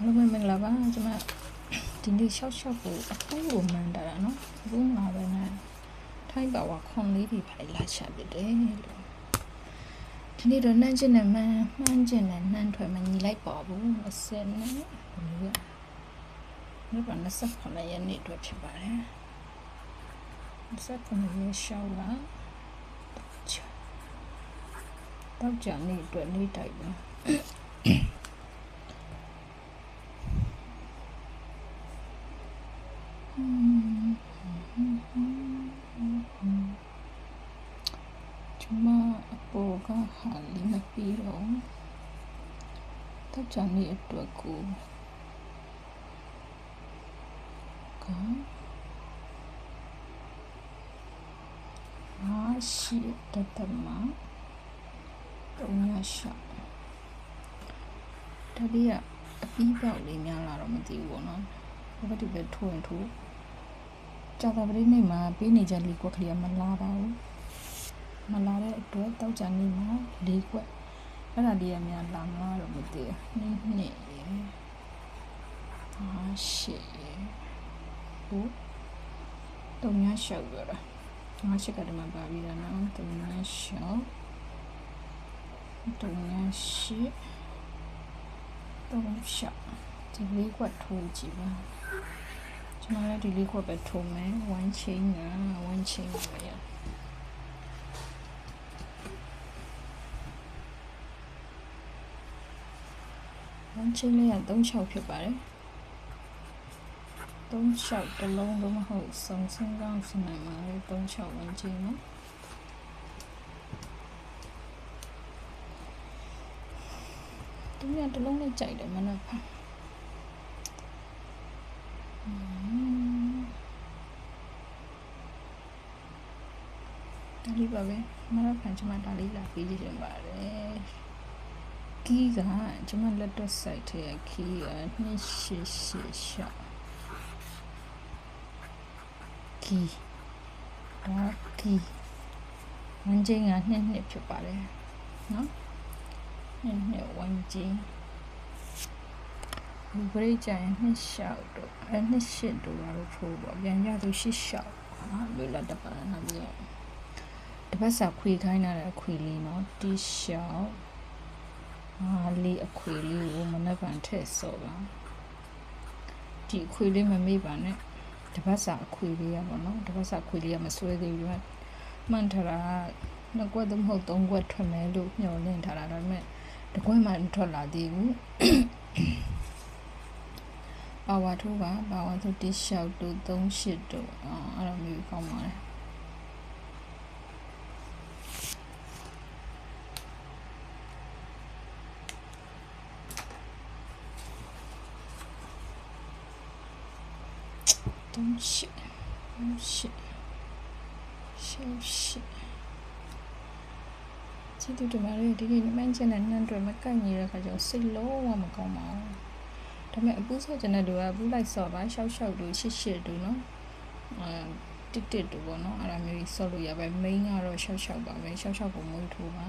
အားလုံးပဲမင်္ဂလာပါကျွန်မဒီနေ့ရှောက်ရှောက်ကိုအဖိုးကိုမှန်းတာတာနော်အခုမှပဲနဲ့ထိုင်းပါဝါခွန်လေးတွေဖိုင်လာချပြတယ်လို့ဒီနေ့တော့နှမ်းကျင်နဲ့မှန်းမှန်းကျင်နဲ့နှမ်းထွက်မညီလိုက်ပါဘူး20နဲ့ဘယ်လိုလဲဒီက29ရက်နေ့အတွက်ဖြစ်ပါတယ်29ရက်ရှောက်လာတော့ကြာနေ့အတွက်နေ့တိုက်ပါ မအပေါ်ကဟာလီမပြီးတော့တော့ကြမီအတွက်ကိုကအားရှိတတမတော့ညရှာတတိယအပြီးပေါက်လေးများလာတော့မသိဘူးပေါ့နော်ဘာဒီပဲထိုးရင်ထိုးကြာသပတေးနေ့မှာပေးနေကြလီကွက်ကလေးကမလာပါဘူး မလာတဲ့အတွက်တောက်ကြနေမှာ၄ခွက်အဲ့ဒါလေးရများလာမလားတော့မသိဘူးနှစ်နှစ်ရယ်အားရှိရယ်ဟုတ်တုံညာရှောက်ရတာငါရှိကတည်းကပါပြီးတော့နော်တုံညာရှောက်တုံညာရှိတုံရှောက်ဒီလေးခွက်ထိုးကြည့်ပါကျွန်တော်လည်းဒီလေးခွက်ပဲထိုးမယ်1 chain က1 chain ပဲ ရဝမ်းချင်းလေးက36ဖြစ်ပါတယ်36တစ်လုံးလုံးမဟုတ်စုံစင်းကောင်းစနိုင်မှာလေ36ဝမ်းချင်းနော်ဒီမြတ်တစ်လုံးနဲ့ကြိုက်တယ်မနက်ဖန်ဒါလေးပါပဲမနက်ဖန်ကျွန်မဒါလေးလာပေးကြည့်ချင်ပါတယ် ကီးကကျွန်မလက်တော့ site ထဲကကီးက288ရှောက်ကီးဒါကီးဝန်ချင်းကနှစ်နှစ်ဖြစ်ပါတယ်နော်နှစ်နှစ်ဝန်ချင်းဒီပရိကြရင်နှစ်ရှောက်တော့အဲနှစ်ရှစ်တို့တော့ထိုးပေါ့ပြန်ရသူရှစ်ရှောက်ဟာလွယ်လတ်တပါနာပြီးတော့တပတ်စာခွေခိုင်းတာတဲ့ခွေလေးနော်တီရှောက် ငါလေးအခွေလေးကိုမနှက်ကန်ထည့်စော်ပါဒီအခွေလေးမမေ့ပါနဲ့တပတ်စာအခွေလေးရပါတော့တပတ်စာအခွေလေးကမဆွဲသေးဘူးမှန်ထတာနှစ်ကွက်သို့မဟုတ်သုံးကွက်ထွက်မယ်လို့ညှော်လင့်ထားတာဒါပေမဲ့တကွက်မှထွက်လာသေးဘူးပါဝါထိုးပါပါဝါထိုးတိလျှောက်တို့38တို့အဲ့လိုမျိုးကောင်းပါလား 38 38 38ကျေးဇူးတင်ပါတယ်ဒီနေ့မှန်းချင်တဲ့နှမ်းတွေမကန့်ညီတဲ့ခါကျတော့စိတ်လုံးဝမကောင်းပါဘူးဒါပေမဲ့အပူဆော့ကျင်တဲ့လူကဘူးလိုက်ဆော့ပါရှောက်ရှောက်တူရှစ်ရှစ်တူနော်အဲတစ်တစ်တူပေါ့နော်အဲ့ဒါမျိုးကြီးဆော့လို့ရပါပဲ main ကတော့ရှောက်ရှောက်ပါပဲရှောက်ရှောက်ကိုမွေးထိုးပါ